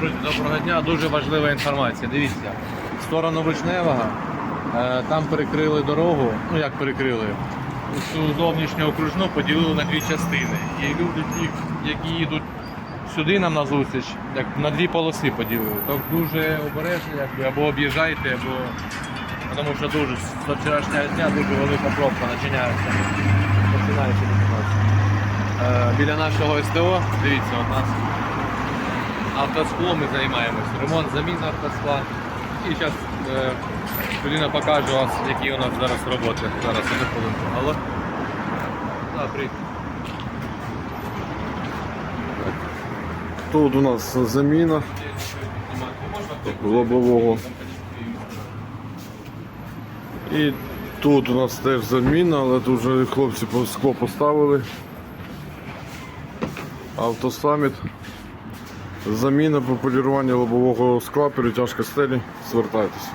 Друзі, доброго дня. Дуже важлива інформація. Дивіться, в сторону Вишневого е, там перекрили дорогу. Ну як перекрили? Цю зовнішню окружну поділили на дві частини. І люди, ті, які їдуть сюди нам на зустріч, як на дві полоси поділили. Тобто дуже обережно, якби або об'їжджайте, або тому що дуже з вчорашнього дня дуже велика пробка. Починається починається. Е, біля нашого СТО, дивіться, у нас автосклом ми займаємося. Ремонт, заміна автоскла. І зараз е, людина покаже вас, які у нас зараз роботи. Зараз одну хвилинку. Алло? Да, привіт. Тут у нас заміна лобового. І тут у нас теж заміна, але тут вже хлопці скло поставили. Автосаміт. Заміна по поліруванню лобового скла, перетяжка стелі. Звертайтеся.